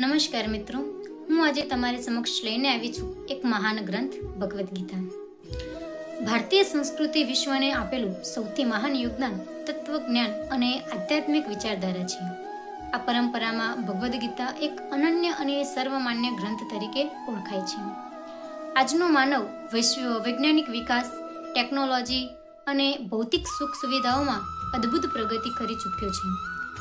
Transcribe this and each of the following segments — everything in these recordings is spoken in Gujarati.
નમસ્કાર મિત્રો, હું આજે તમારી સમક્ષ લઈને આવી છું એક મહાન ગ્રંથ, ભગવદ્ ગીતા. ભારતીય સંસ્કૃતિ વિશ્વને આપેલું સૌથી મહાન યોગદાન તત્વજ્ઞાન અને આધ્યાત્મિક વિચારધારા છે. આ પરંપરામાં ભગવદ્ ગીતા એક અનન્ય અને સર્વમાન્ય ગ્રંથ તરીકે ઓળખાય છે. આજનો માનવ વૈશ્વ વૈજ્ઞાનિક વિકાસ, ટેકનોલોજી અને ભૌતિક સુખ સુવિધાઓમાં અદ્ભુત પ્રગતિ કરી ચૂક્યો છે.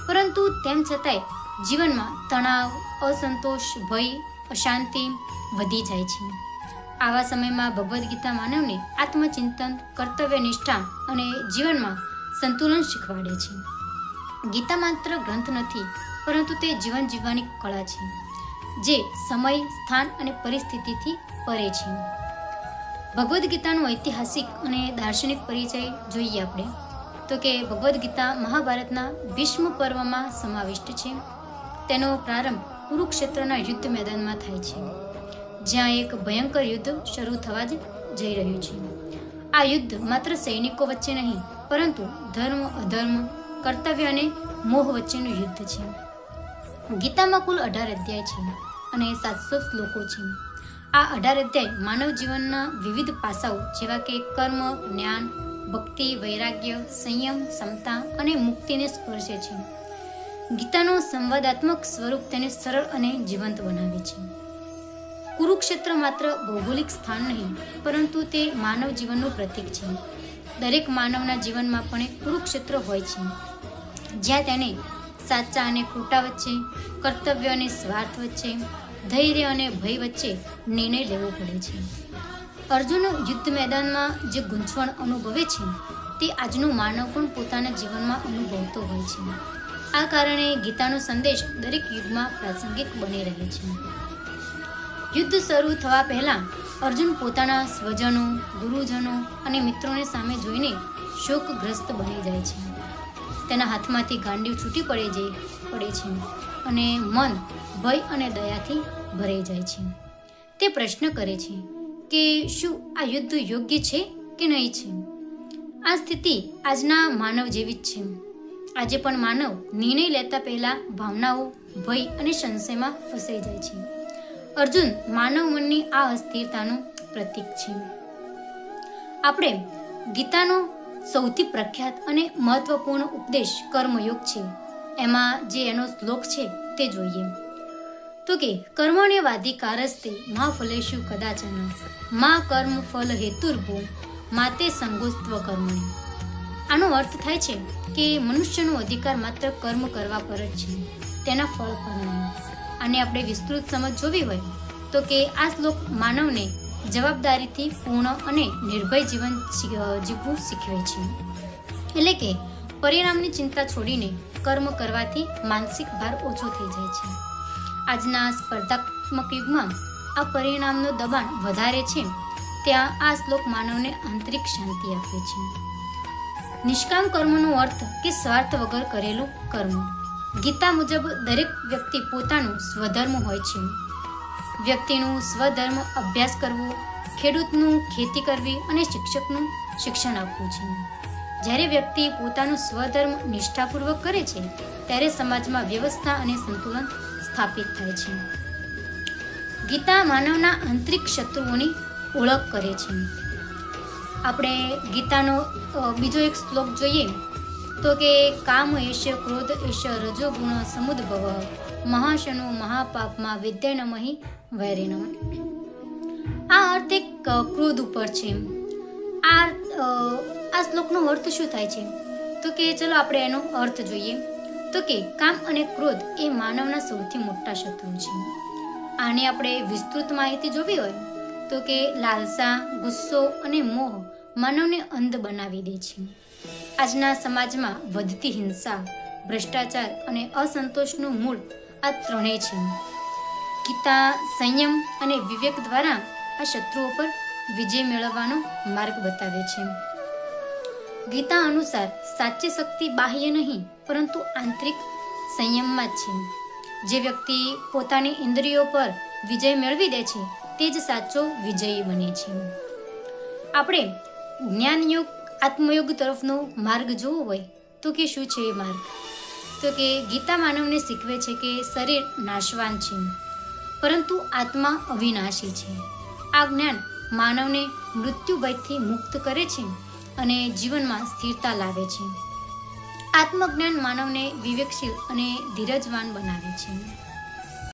પરંતુ તેમ છતાંય જીવનમાં તણાવ, અસંતોષ, ભય, અશાંતિ વધી જાય છે. આવા સમયમાં ભગવદ્ ગીતા માનવને આત્મચિંતન, કર્તવ્ય નિષ્ઠા અને જીવનમાં સંતુલન શીખવાડે છે. ગીતા માત્ર ગ્રંથ નથી, પરંતુ તે જીવન જીવવાની કળા છે, જે સમય, સ્થાન અને પરિસ્થિતિથી પરે છે. ભગવદ્ ગીતાનો ઐતિહાસિક અને દાર્શનિક પરિચય જોઈએ આપણે. તો કે ભગવદ્ ગીતા મહાભારતના ભીષ્મ પર્વમાં સમાવિષ્ટ છે. તેનો પ્રારંભ કુરુક્ષેત્રના યુદ્ધ મેદાનમાં થાય છે, જ્યાં એક ભયંકર યુદ્ધ શરૂ થવા જ જઈ રહ્યું છે. આ યુદ્ધ માત્ર સૈનિકો વચ્ચે નહીં, પરંતુ ધર્મ, અધર્મ, કર્તવ્ય અને મોહ વચ્ચેનું યુદ્ધ છે. ગીતામાં કુલ અઢાર અધ્યાય છે અને સાતસો શ્લોકો છે. આ અઢાર અધ્યાય માનવ જીવનના વિવિધ પાસાઓ જેવા કે કર્મ, જ્ઞાન, ભક્તિ, વૈરાગ્ય, સંયમ ક્ષમતા અને મુક્તિને સ્પર્શે છે. ગીતાનું સંવાદાત્મક સ્વરૂપ તેને સરળ અને જીવંત બનાવે છે. કુરુક્ષેત્ર માત્ર ભૌગોલિક સ્થાન નહીં, પરંતુ તે માનવ જીવનનું પ્રતીક છે. દરેક માનવના જીવનમાં પણ એક કુરુક્ષેત્ર હોય છે. જ્યાં તેને સાચા અને ખોટા વચ્ચે, કર્તવ્ય અને સ્વાર્થ વચ્ચે ધૈર્ય અને ભય વચ્ચે નિર્ણય લેવો પડે છે. અર્જુન યુદ્ધ મેદાનમાં જે ગૂંચવણ અનુભવે છે, તે આજનું માનવ પણ પોતાના જીવનમાં અનુભવતો હોય છે. આ કારણે ગીતાનો સંદેશ દરેક યુગમાં પ્રાસંગિક બની રહે છે. યુદ્ધ શરૂ થવા પહેલાં અર્જુન પોતાના સ્વજનો, ગુરુજનો અને મિત્રોને સામે જોઈને શોકગ્રસ્ત બની જાય છે. તેના હાથમાંથી ગાંડી છૂટી પડે જે, પડે છે અને મન ભય અને દયાથી ભરાઈ જાય છે. તે પ્રશ્ન કરે છે કે શું આ યુદ્ધ યોગ્ય છે કે નહીં છે? આ સ્થિતિ આજના માનવ જેવી જ છે. આજે પણ માનવ નિર્ણય લેતા પહેલા ભાવનાઓ, ભય અને સંશયમાં ફસાઈ જાય છે. અર્જુન માનવ મનની આ અસ્થિરતાનું પ્રતીક છે. આપણે ગીતાનો સૌથી પ્રખ્યાત અને મહત્વપૂર્ણ ઉપદેશ કર્મયોગ છે. એમાં જે એનો શ્લોક છે તે જોઈએ. તો કે કર્મણે વાધિકારસ્તે મા ફલેશુ કદાચન, મા કર્મ ફલ હેતુર્ભો માતે સંગોસ્ત્વ કર્મણી. આનો અર્થ થાય છે કે મનુષ્યનો અધિકાર માત્ર કર્મ કરવા પર જ છે, તેના ફળ પર નહીં. આને આપણે વિસ્તૃત સમજ જોવી હોય તો કે આ શ્લોક માનવને જવાબદારીથી પૂર્ણ અને નિર્ભય જીવન જીવવું શીખવે છે. એટલે કે પરિણામની ચિંતા છોડીને કર્મ કરવાથી માનસિક ભાર ઓછો થઈ જાય છે. આજના સ્પર્ધાત્મક યુગમાં આ પરિણામનું દબાણ વધારે છે. ત્યાં આ શ્લોક માનવને આંતરિક શાંતિ આપે છે. નિષ્કામ કર્મનો અર્થ કે સ્વાર્થ વગર કરેલું કર્મ. ગીતા મુજબ દરેક વ્યક્તિ પોતાનું સ્વધર્મ હોય છે. વ્યક્તિનું સ્વધર્મ અભ્યાસ કરવો, ખેડૂતનું ખેતી કરવી અને શિક્ષકનું શિક્ષણ આપવું છે. જ્યારે વ્યક્તિ પોતાનું સ્વધર્મ નિષ્ઠાપૂર્વક કરે છે, ત્યારે સમાજમાં વ્યવસ્થા અને સંતુલન સ્થાપિત થાય છે. ગીતા માનવના આંતરિક શત્રુઓની ઓળખ કરે છે. આપણે ગીતાનો બીજો એક શ્લોક જોઈએ તો કે, કામ એશ્ય ક્રોધ એશ રજોગુણ સમુદ્ભવ મહાશનો મહાપાપમાં વિદ્યાનમહી વૈરિનમ આ અર્થ એક ક્રોધ ઉપર છે. આ આ શ્લોકનો અર્થ શું થાય છે? તો કે, ચલો આપણે એનો અર્થ જોઈએ. તો કે કામ અને ક્રોધ એ માનવના સૌથી મોટા શત્રુ છે. આને આપણે વિસ્તૃત માહિતી જોવી હોય તો કે લાલસા, ગુસ્સો અને મોહ માનવને અંધ બનાવી દે છે. આજના સમાજમાં વધતી હિંસા, ભ્રષ્ટાચાર અને અસંતોષનું મૂળ આ ત્રણેય છે. ગીતા, સંયમ અને વિવેક દ્વારા આ શત્રુઓ પર વિજય મેળવવાનો માર્ગ બતાવે છે. ગીતા અનુસાર સાચી શક્તિ બાહ્ય નહીં, પરંતુ આંતરિક સંયમમાં જ છે. જે વ્યક્તિ પોતાની ઇન્દ્રિયો પર વિજય મેળવી દે છે, તે જ સાચો વિજયી બને છે. આપણે જ્ઞાનયુગ, આત્મયુગ તરફનો માર્ગ જોવો હોય, તો કે શું છે એ માર્ગ? તો કે ગીતા માનવને શીખવે છે કે શરીર નાશવાન છે, પરંતુ આત્મા અવિનાશી છે. આ જ્ઞાન માનવને મૃત્યુ ભયથી મુક્ત કરે છે અને જીવનમાં સ્થિરતા લાવે છે. આત્મજ્ઞાન માનવને વિવેકશીલ અને ધીરજવાન બનાવે છે.